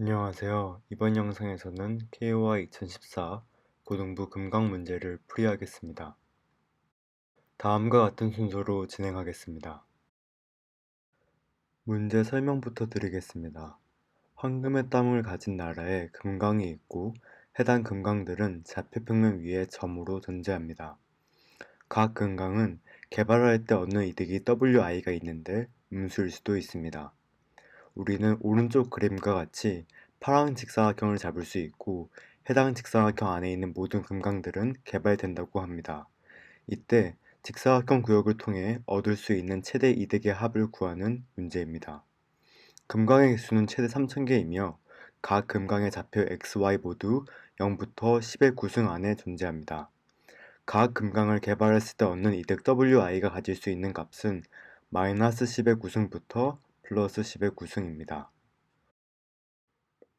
안녕하세요. 이번 영상에서는 KOI 2014 고등부 금강 문제를 풀이하겠습니다. 다음과 같은 순서로 진행하겠습니다. 문제 설명부터 드리겠습니다. 황금의 땅을 가진 나라에 금강이 있고 해당 금강들은 좌표평면 위에 점으로 존재합니다. 각 금강은 개발할 때 얻는 이득이 WI가 있는데 음수일 수도 있습니다. 우리는 오른쪽 그림과 같이 파랑 직사각형을 잡을 수 있고 해당 직사각형 안에 있는 모든 금강들은 개발된다고 합니다. 이때 직사각형 구역을 통해 얻을 수 있는 최대 이득의 합을 구하는 문제입니다. 금강의 개수는 최대 3000개이며 각 금강의 좌표 XY 모두 0부터 10의 구승 안에 존재합니다. 각 금강을 개발했을 때 얻는 이득 WI가 가질 수 있는 값은 마이너스 10의 구승부터 플러스 10의 구승입니다.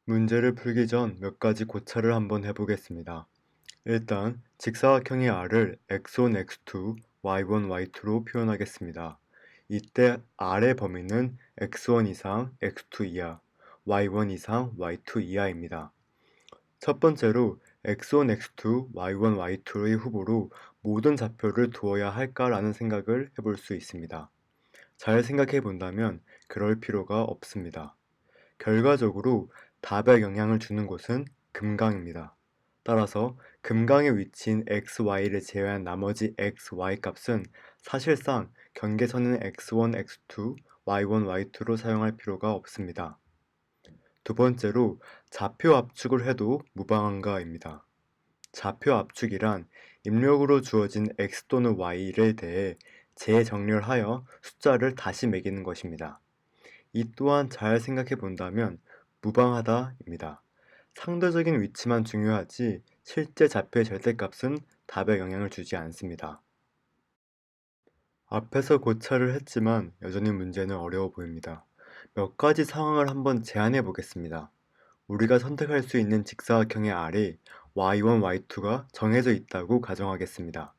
문제를 풀기 전 몇 가지 고찰을 한번 해보겠습니다. 일단 직사각형의 R을 x1, x2, y1, y2로 표현하겠습니다. 이때 R의 범위는 x1 이상, x2 이하, y1 이상, y2 이하입니다. 첫 번째로 x1, x2, y1, y2의 후보로 모든 좌표를 두어야 할까라는 생각을 해볼 수 있습니다. 잘 생각해 본다면 그럴 필요가 없습니다. 결과적으로 답에 영향을 주는 곳은 금강입니다. 따라서 금강의 위치인 xy를 제외한 나머지 xy 값은 사실상 경계선은 x1, x2, y1, y2로 사용할 필요가 없습니다. 두 번째로 좌표 압축을 해도 무방한가입니다. 좌표 압축이란 입력으로 주어진 x 또는 y를 대해 재정렬하여 숫자를 다시 매기는 것입니다. 이 또한 잘 생각해 본다면 무방하다입니다. 상대적인 위치만 중요하지 실제 좌표의 절대값은 답에 영향을 주지 않습니다. 앞에서 고찰을 했지만 여전히 문제는 어려워 보입니다. 몇 가지 상황을 한번 제안해 보겠습니다. 우리가 선택할 수 있는 직사각형의 R이 y1, y2가 정해져 있다고 가정하겠습니다.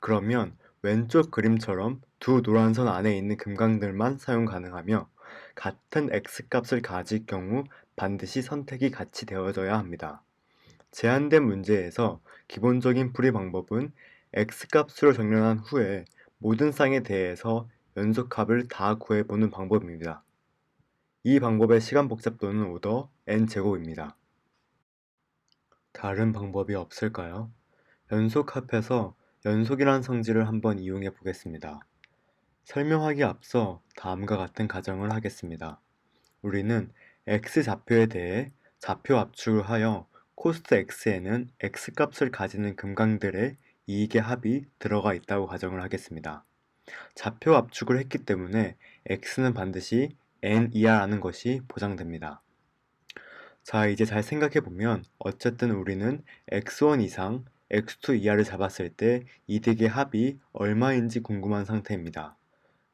그러면 왼쪽 그림처럼 두 노란 선 안에 있는 금강들만 사용 가능하며 같은 x값을 가질 경우 반드시 선택이 같이 되어져야 합니다. 제한된 문제에서 기본적인 풀이 방법은 x값으로 정렬한 후에 모든 쌍에 대해서 연속합을 다 구해보는 방법입니다. 이 방법의 시간 복잡도는 오더 n제곱입니다. 다른 방법이 없을까요? 연속합해서 연속이란 성질을 한번 이용해 보겠습니다. 설명하기 앞서 다음과 같은 가정을 하겠습니다. 우리는 x 좌표에 대해 좌표 압축을 하여 코스트 x에는 x값을 가지는 금강들의 이익의 합이 들어가 있다고 가정을 하겠습니다. 좌표 압축을 했기 때문에 x는 반드시 n 이하라는 것이 보장됩니다. 자, 이제 잘 생각해 보면 어쨌든 우리는 x1 이상, x2 이하를 잡았을 때 이득의 합이 얼마인지 궁금한 상태입니다.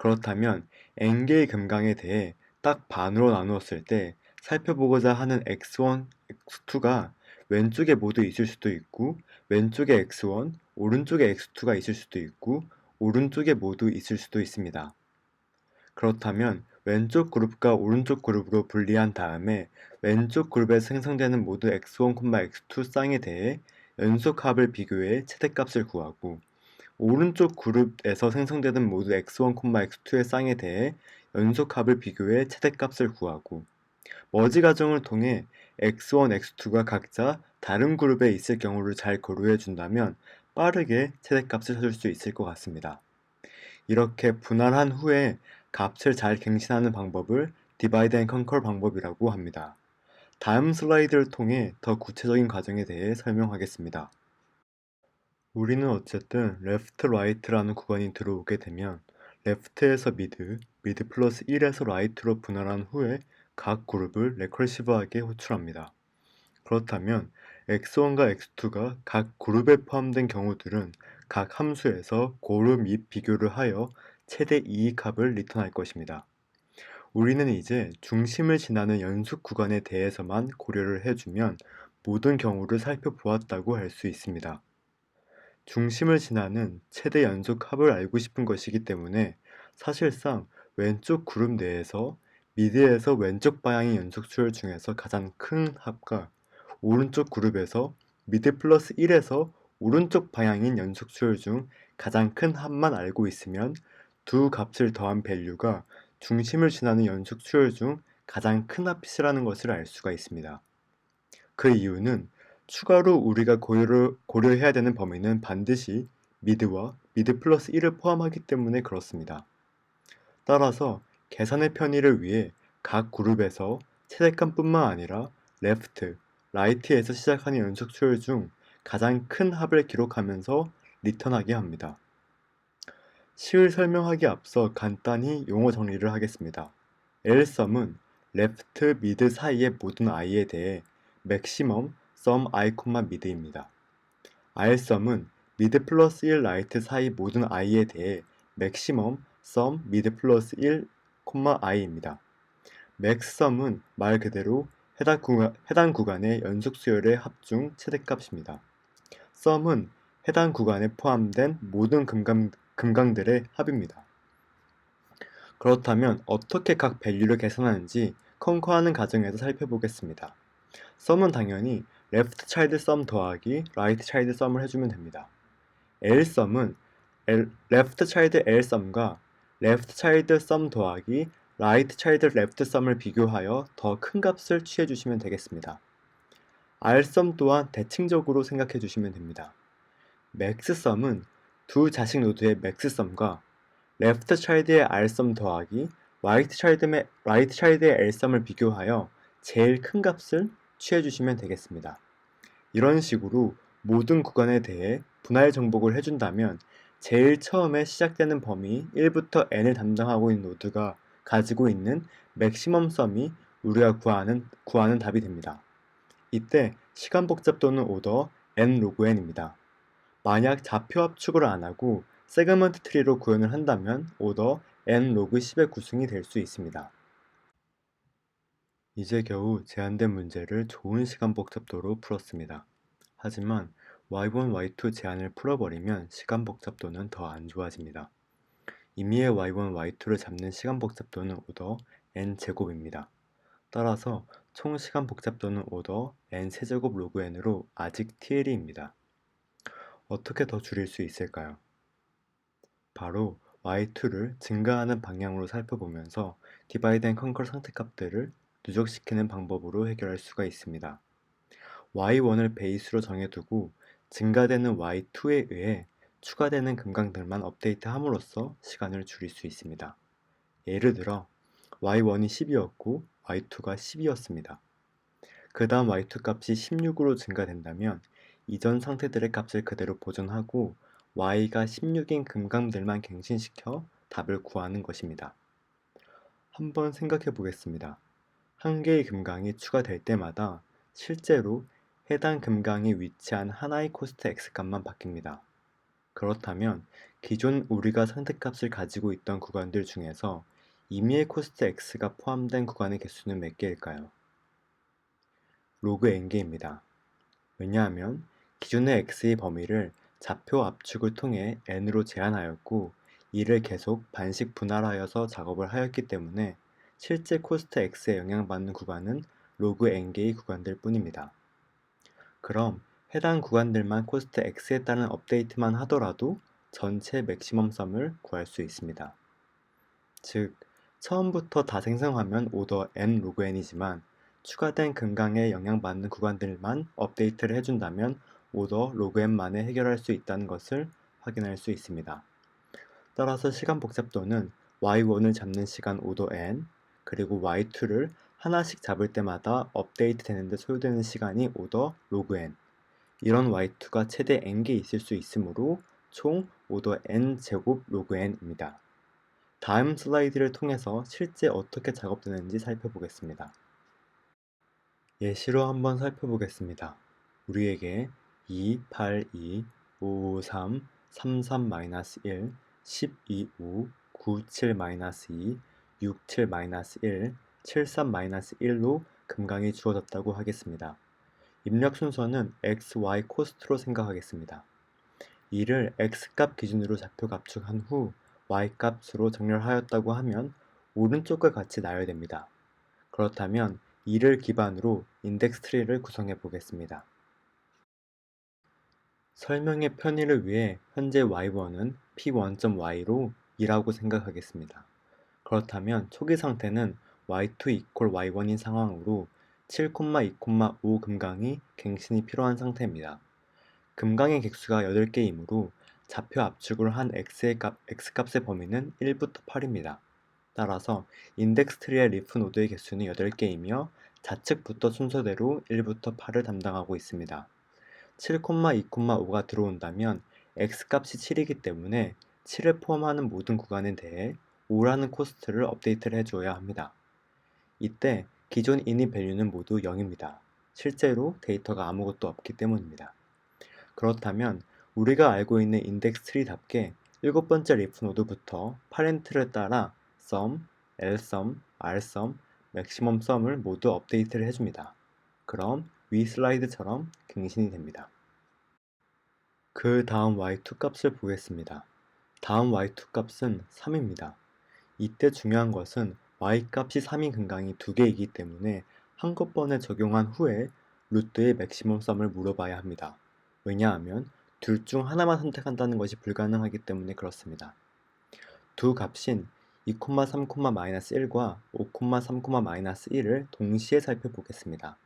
그렇다면 n개의 금강에 대해 딱 반으로 나누었을 때 살펴보고자 하는 x1, x2가 왼쪽에 모두 있을 수도 있고 왼쪽에 x1, 오른쪽에 x2가 있을 수도 있고 오른쪽에 모두 있을 수도 있습니다. 그렇다면 왼쪽 그룹과 오른쪽 그룹으로 분리한 다음에 왼쪽 그룹에 생성되는 모두 x1, x2 쌍에 대해 연속합을 비교해 최대값을 구하고 오른쪽 그룹에서 생성되는 모두 x1, x2의 쌍에 대해 연속합을 비교해 최대값을 구하고 머지 과정을 통해 x1, x2가 각자 다른 그룹에 있을 경우를 잘 고려해 준다면 빠르게 최대값을 찾을 수 있을 것 같습니다. 이렇게 분할한 후에 값을 잘 갱신하는 방법을 디바이드 앤 컨컬 방법이라고 합니다. 다음 슬라이드를 통해 더 구체적인 과정에 대해 설명하겠습니다. 우리는 어쨌든 레프트 라이트라는 구간이 들어오게 되면 레프트에서 미드, 미드 플러스 1에서 라이트로 분할한 후에 각 그룹을 레컬시브하게 호출합니다. 그렇다면 x1과 x2가 각 그룹에 포함된 경우들은 각 함수에서 고루 및 비교를 하여 최대 이익합을 리턴할 것입니다. 우리는 이제 중심을 지나는 연속 구간에 대해서만 고려를 해주면 모든 경우를 살펴보았다고 할 수 있습니다. 중심을 지나는 최대 연속 합을 알고 싶은 것이기 때문에 사실상 왼쪽 그룹 내에서 미드에서 왼쪽 방향의 연속 수열 중에서 가장 큰 합과 오른쪽 그룹에서 미드 플러스 1에서 오른쪽 방향인 연속 수열 중 가장 큰 합만 알고 있으면 두 값을 더한 밸류가 중심을 지나는 연속 수열 중 가장 큰 합이라는 것을 알 수가 있습니다. 그 이유는 추가로 우리가 고려를, 고려해야 되는 범위는 반드시 미드와 미드 플러스 1을 포함하기 때문에 그렇습니다. 따라서 계산의 편의를 위해 각 그룹에서 최대값뿐만 아니라 레프트, 라이트에서 시작하는 연속 수열 중 가장 큰 합을 기록하면서 리턴하게 합니다. 시를 설명하기 앞서 간단히 용어 정리를 하겠습니다. L썸은 레프트, 미드 사이의 모든 i에 대해 맥시멈 sum i, mid입니다. R썸은 미드 플러스 1 라이트 사이 모든 i에 대해 맥시멈 sum 미드 플러스 1, i입니다. 맥썸은 말 그대로 해당, 구간, 해당 구간의 연속 수열의 합중 최대값입니다. 썸은 해당 구간에 포함된 모든 금강, 금강들의 합입니다. 그렇다면 어떻게 각 밸류를 계산하는지 컨커하는 과정에서 살펴보겠습니다. 썸은 당연히 left child sum 더하기 right child sum을 해주면 됩니다. L 썸은 left child L 썸과 left child sum 더하기 right child left sum을 비교하여 더 큰 값을 취해 주시면 되겠습니다. R 썸 또한 대칭적으로 생각해 주시면 됩니다. max 썸은 두 자식 노드의 max 썸과 left child의 R 썸 더하기 right child의, L 썸을 비교하여 제일 큰 값을 취해 주시면 되겠습니다. 이런 식으로 모든 구간에 대해 분할 정복을 해준다면 제일 처음에 시작되는 범위 1부터 n을 담당하고 있는 노드가 가지고 있는 맥시멈 썸이 우리가 구하는, 구하는 답이 됩니다. 이때 시간 복잡 도는 오더 n 로그 n입니다. 만약 좌표 합축을 안하고 세그먼트 트리로 구현을 한다면 오더 n 로그 10의 구승이 될 수 있습니다. 이제 겨우 제한된 문제를 좋은 시간 복잡도로 풀었습니다. 하지만 y1, y2 제한을 풀어버리면 시간 복잡도는 더 안 좋아집니다. 임의의 y1, y2를 잡는 시간 복잡도는 오더 n제곱입니다. 따라서 총 시간 복잡도는 오더 n세제곱 로그 n으로 아직 TL입니다. 어떻게 더 줄일 수 있을까요? 바로 y2를 증가하는 방향으로 살펴보면서 디바이드 앤 컨컬 상태값들을 누적시키는 방법으로 해결할 수가 있습니다. y1을 베이스로 정해두고 증가되는 y2에 의해 추가되는 금강들만 업데이트함으로써 시간을 줄일 수 있습니다. 예를 들어 y1이 10이었고 y2가 10이었습니다. 그 다음 y2 값이 16으로 증가된다면 이전 상태들의 값을 그대로 보존하고 y가 16인 금강들만 갱신시켜 답을 구하는 것입니다. 한번 생각해 보겠습니다. 한 개의 금강이 추가될 때마다 실제로 해당 금강에 위치한 하나의 코스트 x값만 바뀝니다. 그렇다면 기존 우리가 상대값을 가지고 있던 구간들 중에서 임의의 코스트 x가 포함된 구간의 개수는 몇 개일까요? 로그 n개입니다. 왜냐하면 기존의 x의 범위를 좌표 압축을 통해 n으로 제한하였고 이를 계속 반씩 분할하여서 작업을 하였기 때문에 실제 코스트 x에 영향받는 구간은 로그 n개의 구간들 뿐입니다. 그럼 해당 구간들만 코스트 x에 따른 업데이트만 하더라도 전체 맥시멈 썸을 구할 수 있습니다. 즉, 처음부터 다 생성하면 오더 n 로그 n이지만 추가된 금강에 영향받는 구간들만 업데이트를 해준다면 오더 로그 n만에 해결할 수 있다는 것을 확인할 수 있습니다. 따라서 시간 복잡도는 y1을 잡는 시간 오더 n, 그리고 y2를 하나씩 잡을 때마다 업데이트 되는데 소요되는 시간이 오더 로그 n, 이런 y2가 최대 n개 있을 수 있으므로 총 오더 n제곱 로그 n입니다. 다음 슬라이드를 통해서 실제 어떻게 작업되는지 살펴보겠습니다. 예시로 한번 살펴보겠습니다. 우리에게 2, 8, 2, 5, 5, 3, 3, 3, 1, 12, 5, 9, 7, 2, 6, 7, 1, 7, 3, 1로 금강이 주어졌다고 하겠습니다. 입력 순서는 x, y 코스트로 생각하겠습니다. 이를 x값 기준으로 좌표 압축한 후 y값으로 정렬하였다고 하면 오른쪽과 같이 나열됩니다. 그렇다면 이를 기반으로 인덱스 트리를 구성해 보겠습니다. 설명의 편의를 위해 현재 y1은 p1.y로 2라고 생각하겠습니다. 그렇다면 초기 상태는 y2 y1인 상황으로 7,2,5 금강이 갱신이 필요한 상태입니다. 금강의 객수가 8개이므로 좌표 압축을 한 x의 값, x값의 범위는 1부터 8입니다. 따라서 인덱스 트리의 리프 노드의 개수는 8개이며 좌측부터 순서대로 1부터 8을 담당하고 있습니다. 7,2,5가 들어온다면 x값이 7이기 때문에 7을 포함하는 모든 구간에 대해 5라는 코스트를 업데이트를 해줘야 합니다. 이때 기존 init 밸류는 모두 0입니다. 실제로 데이터가 아무것도 없기 때문입니다. 그렇다면 우리가 알고 있는 인덱스 트리답게 일곱 번째 리프 노드부터 파렌트를 따라 sum, lsum, rsum, maximum sum을 모두 업데이트를 해줍니다. 그럼 위 슬라이드처럼 갱신이 됩니다. 그 다음 y2 값을 보겠습니다. 다음 y2 값은 3입니다. 이때 중요한 것은 y 값이 3인 근강이 두 개이기 때문에 한꺼번에 적용한 후에 루트의 맥시멈 썸을 물어봐야 합니다. 왜냐하면 둘 중 하나만 선택한다는 것이 불가능하기 때문에 그렇습니다. 두 값인 2,3,-1과 5,3,-1을 동시에 살펴보겠습니다.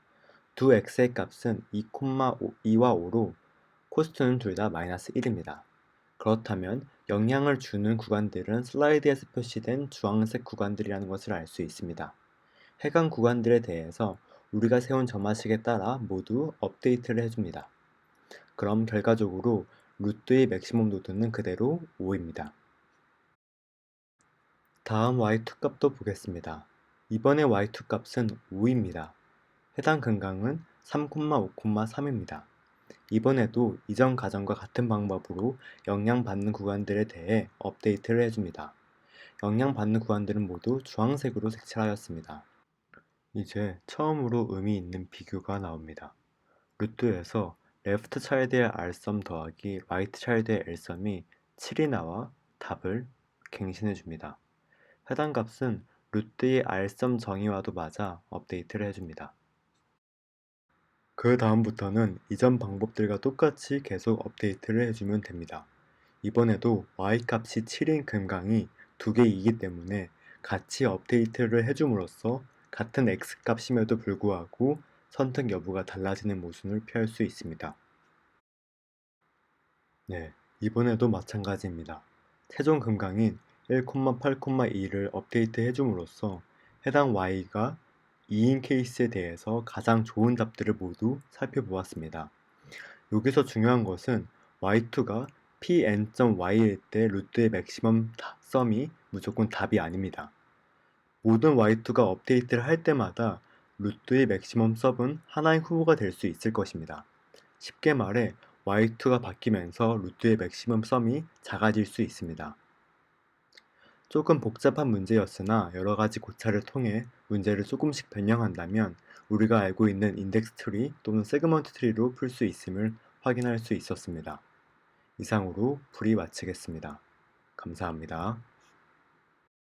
두 x의 값은 2,2와 5로 코스트는 둘 다 마이너스 1입니다. 그렇다면 영향을 주는 구간들은 슬라이드에서 표시된 주황색 구간들이라는 것을 알 수 있습니다. 해당 구간들에 대해서 우리가 세운 점화식에 따라 모두 업데이트를 해줍니다. 그럼 결과적으로 루트의 맥시멈 노드는 그대로 5입니다. 다음 y2 값도 보겠습니다. 이번에 y2 값은 5입니다. 해당 근강은 3,5,3입니다. 이번에도 이전 과정과 같은 방법으로 영향받는 구간들에 대해 업데이트를 해줍니다. 영향받는 구간들은 모두 주황색으로 색칠하였습니다. 이제 처음으로 의미 있는 비교가 나옵니다. 루트에서 레프트 차일드의 r썸 더하기 라이트 차일드의 l썸이 7이 나와 답을 갱신해 줍니다. 해당 값은 루트의 r썸 정의와도 맞아 업데이트를 해줍니다. 그 다음부터는 이전 방법들과 똑같이 계속 업데이트를 해주면 됩니다. 이번에도 y값이 7인 금강이 두 개이기 때문에 같이 업데이트를 해줌으로써 같은 x값임에도 불구하고 선택 여부가 달라지는 모순을 피할 수 있습니다. 네, 이번에도 마찬가지입니다. 최종 금강인 1,8,2를 업데이트 해줌으로써 해당 y가 2인 케이스에 대해서 가장 좋은 답들을 모두 살펴보았습니다. 여기서 중요한 것은 y2가 pn.y일 때 루트의 맥시멈 썸이 무조건 답이 아닙니다. 모든 y2가 업데이트를 할 때마다 루트의 맥시멈 썸은 하나의 후보가 될 수 있을 것입니다. 쉽게 말해 y2가 바뀌면서 루트의 맥시멈 썸이 작아질 수 있습니다. 조금 복잡한 문제였으나 여러 가지 고찰을 통해 문제를 조금씩 변형한다면 우리가 알고 있는 인덱스 트리 또는 세그먼트 트리로 풀 수 있음을 확인할 수 있었습니다. 이상으로 풀이 마치겠습니다. 감사합니다.